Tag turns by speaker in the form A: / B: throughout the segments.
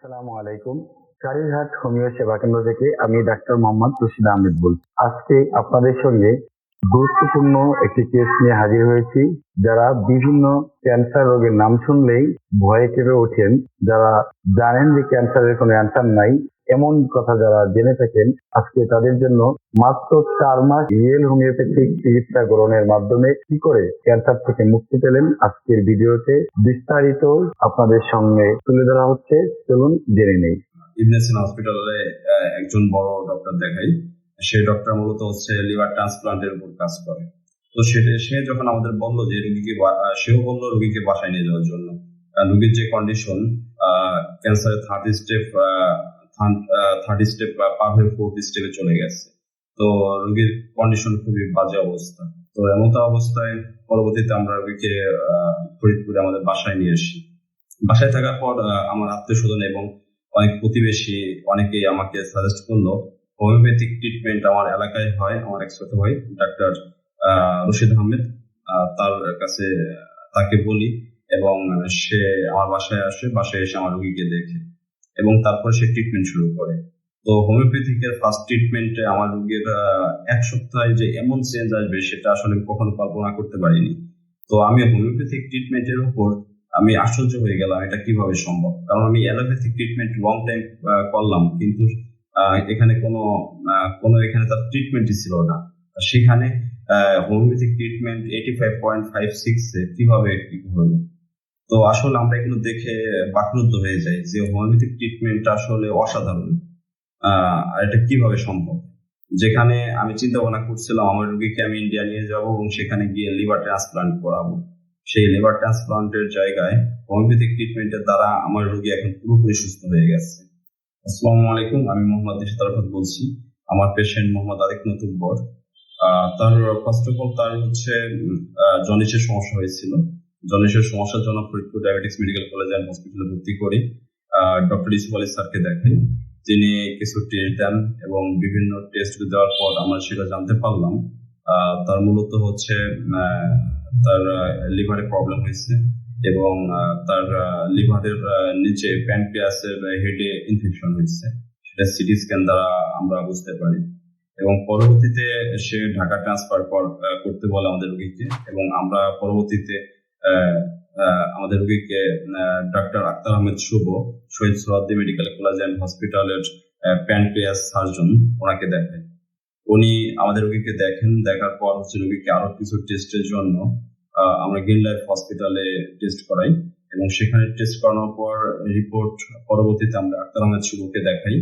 A: আসসালামু আলাইকুম। কারিরহাট হোমিও সেবা কেন্দ্র থেকে আমি ডাক্তার মোহাম্মদ রশিদ আহমেদ বল আজকে আপনাদের সঙ্গে গুরুত্বপূর্ণ একটি কেস নিয়ে হাজির হয়েছি। যারা বিভিন্ন ক্যান্সার রোগের নাম শুনলেই ভয়ে কেঁপে ওঠেন, যারা জানেন যে ক্যান্সারের কোনো অ্যান্সার নাই এমন কথা যারা জেনে থাকেন, আজকে তাদের জন্য মাত্র চার মাস রিয়েল হোমিওপ্যাথিক চিকিৎসা গ্রহণের মাধ্যমে কি করে ক্যান্সার থেকে মুক্তি পেলেন আজকের ভিডিওতে বিস্তারিত আপনাদের সঙ্গে তুলে ধরা হচ্ছে। চলুন জেনে নেই।
B: হসপিটালে একজন বড় ডক্টর দেখাই। সেই ডক্টর মূলত হচ্ছে লিভার ট্রান্সপ্লান্টের উপর কাজ করে। তো সেটা সে যখন আমাদের বলল যে রুগীকে সেও বলল রুগীকে বাসায় নিয়ে যাওয়ার জন্য। রুগীর যে কন্ডিশন ক্যান্সারের থার্ড স্টেপ থার্ড স্টেপ বা পার হয়ে ফোর্থ স্টেপে চলে গেছে। তো রুগীর কন্ডিশন খুবই বাজে অবস্থা। তো এমত অবস্থায় পরবর্তীতে আমরা রুগীকে ফরিদপুরে আমাদের বাসায় নিয়ে আসি। বাসায় থাকার পর আমার আত্মীয় স্বজন এবং অনেক প্রতিবেশী অনেকেই আমাকে সাজেস্ট করল হোমিওপ্যাথিক ট্রিটমেন্ট আমার এলাকায় হয় আমার এক ছোট ভাই ডাক্তার রশিদ আহমেদ আহ, তার কাছে তাকে বলি এবং সে আমার বাসায় আসে বাসায় এসে আমার রুগীকে দেখে। এবং তারপর সে ট্রিটমেন্ট শুরু করে। তো হোমিওপ্যাথিকের ফার্স্ট ট্রিটমেন্টে আমার রুগীর এক সপ্তাহে যে এমন চেঞ্জ আসবে সেটা আসলে কখনো কল্পনা করতে পারিনি। তো আমি হোমিওপ্যাথিক ট্রিটমেন্টের উপর আমি আশ্চর্য হয়ে গেলাম এটা কীভাবে সম্ভব। কারণ আমি অ্যালোপ্যাথিক ট্রিটমেন্ট লং টাইম করলাম কিন্তু এখানে কোনো কোনো এখানে তার ট্রিটমেন্টই ছিল না। সেখানে homeopathic treatment eighty five point five six কীভাবে হলো? তো আসলে আমরা এগুলো দেখে বাকরুদ্ধ হয়ে যাই যে হোমিওপ্যাথিক ট্রিটমেন্ট আসলে অসাধারণ। আহ, এটা কীভাবে সম্ভব? যেখানে আমি চিন্তা ভাবনা করছিলাম আমার রুগীকে আমি ইন্ডিয়া নিয়ে যাব এবং সেখানে গিয়ে লিভার ট্রান্সপ্লান্ট করাবো। সেই লিভার ট্রান্সপ্লান্টের জায়গায় হোমিওপ্যাথিক ট্রিটমেন্টের দ্বারা আমার রুগী এখন পুরোপুরি সুস্থ হয়ে গেছে। আসসালামু আলাইকুম আমি মোহাম্মদ দিশাত আরাফাত বলছি আমার পেশেন্ট মোহাম্মদ আরিফ নতুব্বর আহ, তার ফার্স্ট অফ অল তার হচ্ছে জন্ডিসের সমস্যা হয়েছিল। জন্ডিসের সমস্যার জন্য Faridpur diabetics medical college and হসপিটালে ভর্তি করি। ডক্টর ইসুফ আলী স্যারকে দেখেন তিনি কিছু টেস্ট দেন এবং বিভিন্ন টেস্ট দেওয়ার পর আমরা সেটা জানতে পারলাম। তার মূলত হচ্ছে তার লিভারে প্রবলেম হয়েছে এবং তার লিভারের নিচে প্যানক্রিয়াসের হেডে ইনফেকশন হয়েছে। সেটা সিটি স্ক্যান দ্বারা আমরা বুঝতে পারি। এবং পরবর্তীতে সে ঢাকা ট্রান্সফার করতে বলে আমাদের রোগীকে এবং আমরা পরবর্তীতে আমাদের রোগীকে doctor Akhtar Ahmed Shuvo, Shahid Suhrawardy medical college and হসপিটালের প্যানক্রিয়াস সার্জন, ওনাকে দেখায় উনি আমাদের রোগীকে দেখেন, দেখার পর হচ্ছে রোগীকে আরও কিছু টেস্টের জন্য আমরা গ্রিন লাইফ হসপিটালে টেস্ট করাই এবং সেখানে টেস্ট করানোর পর রিপোর্ট পরবর্তীতে আমরা আক্তার আহমেদ শুভকে দেখাই।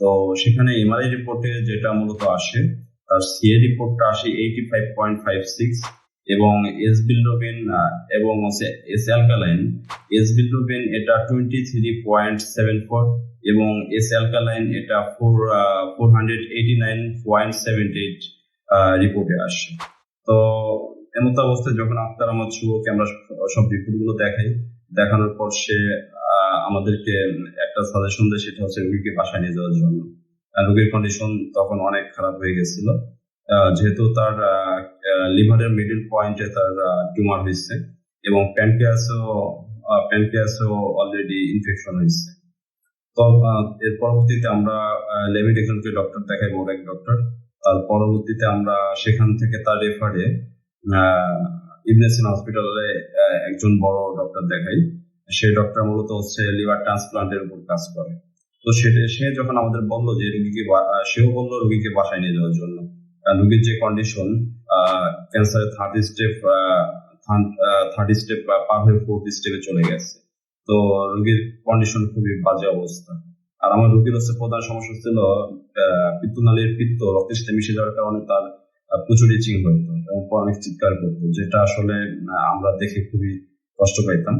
B: তো সেখানে এমআরআই রিপোর্টে যেটা মূলত আসে, তার সিএ রিপোর্টটা আসে eighty five point five six এবং এস বিল্ডোবিন এবং হচ্ছে এস অ্যালকালাইন। এস বিল্ডোবিন এটা twenty three point seven four এবং এস অ্যালকালাইন এটা four four hundred eighty nine point seven eight রিপোর্টে আসে। তো এমত অবস্থায় যখন আক্তার আমার শুভকে আমরা সব রিপোর্টগুলো দেখাই, দেখানোর পর সে আমাদেরকে একটা সাজেশন দেয়, সেটা হচ্ছে রুগীকে বাসায় নিয়ে যাওয়ার জন্য। রোগীর কন্ডিশন তখন অনেক খারাপ হয়ে গেছিল। যেহেতু তার লিভারের মিডল পয়েন্টে তার টিউমার হয়েছে এবং প্যানক্রিয়াসও প্যানক্রিয়াসও অলরেডি ইনফেকশন হয়েছে। তো এর পরবর্তীতে আমরা লেভিড ডক্টর দেখাই বড় এক ডক্টর তার পরবর্তীতে আমরা সেখান থেকে তার রেফারে ইবনেসিন হসপিটালে একজন বড় ডক্টর দেখাই। সেই ডক্টর মূলত হচ্ছে লিভার ট্রান্সপ্লান্টের উপর কাজ করে। তো সেটা, সে যখন আমাদের বলল যে রুগীকে সেও বলল রুগীকে বাসায় নিয়ে যাওয়ার জন্য। রুগীর যে কন্ডিশন ক্যান্সারের থার্ড স্টেপ থার্ড স্টেপ পার হয়ে ফোর্থ স্টেপে চলে গেছে। তো রুগীর কন্ডিশন খুবই বাজে অবস্থা। আর আমার রুগীর হচ্ছে প্রধান সমস্যা ছিল পিত্তনালীর পিত্ত, রক্তের মিশে যাওয়ার কারণে তার প্রচুর ইচিং হতো এবং অনেক চিৎকার করতো, যেটা আসলে আমরা দেখে খুবই কষ্ট পাইতাম।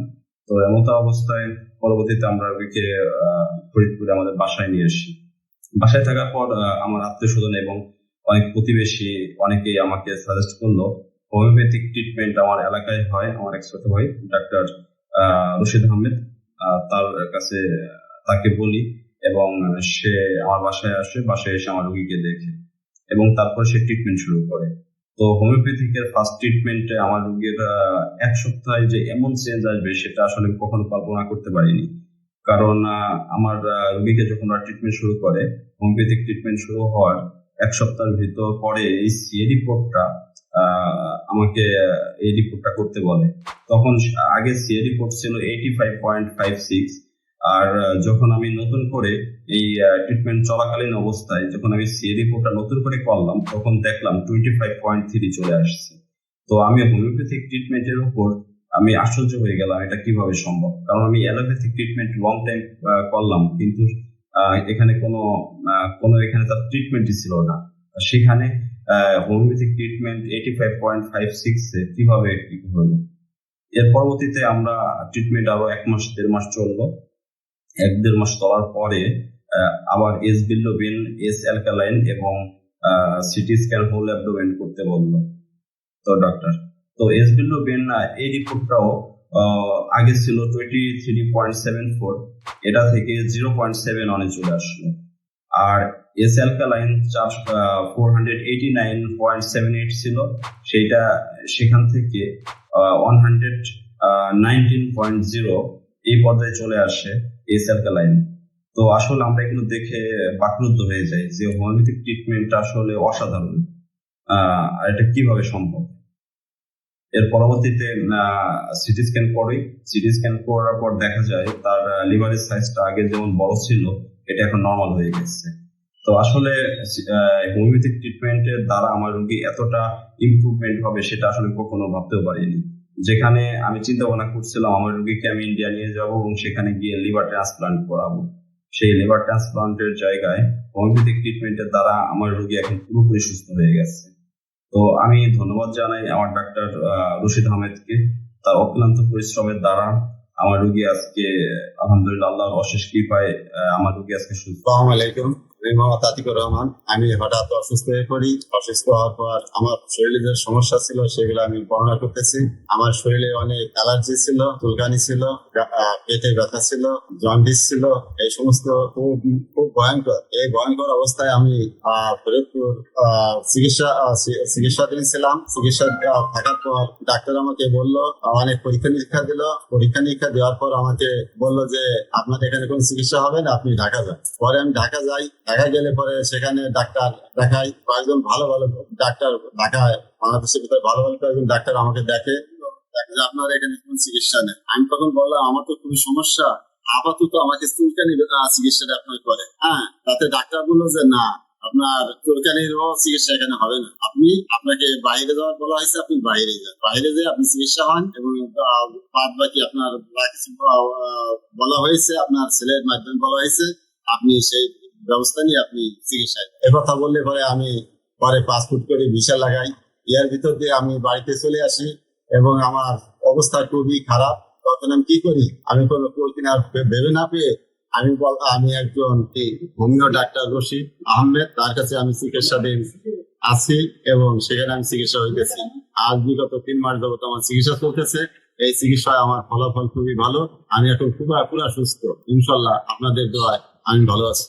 B: তো এমত অবস্থায় পরবর্তীতে আমরা রোগীকে ফরিদপুরে আমাদের বাসায় নিয়ে আসি। বাসায় থাকার পর আমার আত্মীয় স্বজন এবং অনেক প্রতিবেশী অনেকেই আমাকে সাজেস্ট করল হোমিওপ্যাথিক ট্রিটমেন্ট আমার এলাকায় হয়, আমার এক ছোট ভাই, ডাক্তার রশিদ আহমেদ। তার কাছে, তাকে বলি এবং সে আমার বাসায় আসে, বাসায় এসে আমার রোগীকে দেখে এবং তারপর সে ট্রিটমেন্ট শুরু করে। তো হোমিওপ্যাথিকের ফার্স্ট ট্রিটমেন্টে আমার রোগীর এক সপ্তাহে যে এমন চেঞ্জ আসবে সেটা আসলে কখনো কল্পনা করতে পারিনি। কারণ আমার রোগীকে যখন ট্রিটমেন্ট শুরু করে হোমিওপ্যাথিক ট্রিটমেন্ট শুরু হওয়ার এক সপ্তাহের ভিতর পরে এই রিপোর্টটা আমাকে, এই রিপোর্টটা করতে বলে। তখন আগে সিএ রিপোর্ট ছিল eighty five point five six আর যখন আমি নতুন করে এই ট্রিটমেন্ট চলাকালীন অবস্থায় যখন আমি সিএ রিপোর্টটা নতুন করে করলাম, তখন দেখলাম টোয়েন্টি ফাইভ পয়েন্ট থ্রি চলে আসছে। তো আমি হোমিওপ্যাথিক ট্রিটমেন্টের উপর আমি আশ্চর্য হয়ে গেলাম এটা কীভাবে সম্ভব। কারণ আমি অ্যালোপ্যাথিক ট্রিটমেন্ট লং টাইম করলাম, কিন্তু এখানে কোনো কোনো এখানে তার ট্রিটমেন্টই ছিল না। সেখানে homeopathic treatment eighty five point five six কীভাবে হলো? এর পরবর্তীতে আমরা ট্রিটমেন্ট আরও এক মাস, দেড় মাস চলল। এক, দেড় মাস চলার পরে আবার এস বিল্লোবিন এস অ্যালকালাইন এবং সিটি স্ক্যান হোল অ্যাবডোমেন করতে বলল। তো ডাক্তার তো এস বিল্লোবিন এই রিপোর্টটাও আগে ছিল twenty three point seven four এটা থেকে জিরো পয়েন্ট সেভেন অনে চলে আসলো। আর এস অ্যালকালাইন চার four hundred eighty nine point seven eight ছিল, সেইটা সেখান থেকে one hundred nineteen point zero এই পর্যায়ে চলে আসে এস অ্যালকালাইন তো আসলে আমরা এগুলো দেখে বাকরুদ্ধ হয়ে যাই যে হোমিওপ্যাথিক ট্রিটমেন্ট আসলে অসাধারণ। আর এটা কীভাবে সম্ভব? এর পরবর্তীতে সিটি স্ক্যান করি। সিটি স্ক্যান করার পর দেখা যায় তার লিভারের সাইজটা আগে যেমন বড় ছিল, এটা এখন নর্মাল হয়ে গেছে। তো আসলে হোমিওপ্যাথিক ট্রিটমেন্টের দ্বারা আমার রোগী এতটা ইমপ্রুভমেন্ট হবে সেটা আসলে কখনো ভাবতেও পারিনি। যেখানে আমি চিন্তা ভাবনা করছিলাম, আমার রোগীকে আমি ইন্ডিয়া নিয়ে যাব এবং সেখানে গিয়ে লিভার ট্রান্সপ্লান্ট করাবো। সেই লিভার ট্রান্সপ্লান্টের জায়গায় হোমিওপ্যাথিক ট্রিটমেন্টের দ্বারা আমার রোগী এখন পুরোপুরি সুস্থ হয়ে গেছে। তো আমি ধন্যবাদ জানাই আমার ডাক্তার রশিদ আহমেদকে। তার অক্লান্ত পরিশ্রমের দ্বারা আমার রোগী আজকে, আলহামদুলিল্লাহ, আল্লাহর অশেষ কৃপায় আমার রোগী আজকে সুস্থ।
C: আলাইকুম। আমি মোহাম্মদ রহমান। আমি হঠাৎ অসুস্থ হয়ে পড়ি। অসুস্থ হওয়ার পর আমার শরীরে যে সমস্যা ছিল, সেগুলো আমি বর্ণনা করতেছি। আমার শরীরে অনেক অ্যালার্জি ছিল, চুলকানি ছিল পেটে ব্যথা ছিল, জন্ডিস ছিল, এই সমস্ত খুব খুব ভয়ঙ্কর। এই ভয়ঙ্কর অবস্থায় আমি ফরিদপুর চিকিৎসা চিকিৎসাধীন ছিলাম। চিকিৎসা থাকার পর ডাক্তার আমাকে বলল, অনেক পরীক্ষা নিরীক্ষা দিল। পরীক্ষা নিরীক্ষা দেওয়ার পর আমাকে বলল যে আপনার এখানে কোনো চিকিৎসা হবে না? আপনি ঢাকা যান। পরে আমি ঢাকা যাই। ঢাকা গেলে পরে সেখানে ডাক্তার দেখাই কয়েকজন ভালো ভালো ডাক্তার ঢাকায় বাংলাদেশের ভিতরে ভালো ভালো কয়েকজন ডাক্তার আমাকে দেখে আপনার এখানে কোনো চিকিৎসা নেই। আমি তখন বললাম, আমার তো খুবই সমস্যা। আপাতত আমাকে চুলকানি চিকিৎসাটা আপনার করে। হ্যাঁ তাতে ডাক্তার বলল যে, না, আপনার চুলকানির চিকিৎসা এখানে হবে না। আপনি আপনাকে বাইরে যাওয়ার বলা হয়েছে, আপনি বাইরে যান। বাইরে যেয়ে আপনি চিকিৎসা হন এবং বাদ বাকি আপনার বলা হয়েছে, আপনার ছেলের মাধ্যমে বলা হয়েছে, আপনি সেই ব্যবস্থা নিয়ে আপনি চিকিৎসায় এ কথা বললে পরে আমি পরে পাসপোর্ট করে ভিসা লাগাই। ইয়ার ভিতর দিয়ে আমি বাড়িতে চলে আসি এবং আমার অবস্থা খুবই খারাপ। তখন আমি কি করি? আমি কোনো কিনার ভেবে না পেয়ে আমি বল, আমি একজন হোমিও ডাক্তার রশিদ আহমেদ, তার কাছে আমি চিকিৎসাধীন আছি এবং সেখানে আমি চিকিৎসা হইতেছি। আজ বিগত তিন মাস যাবত আমার চিকিৎসা চলতেছে। এই চিকিৎসায় আমার ফলাফল খুবই ভালো। আমি এখন পুরা পুরা সুস্থ। ইনশাল্লাহ আপনাদের দোয়ায় আমি ভালো আছি।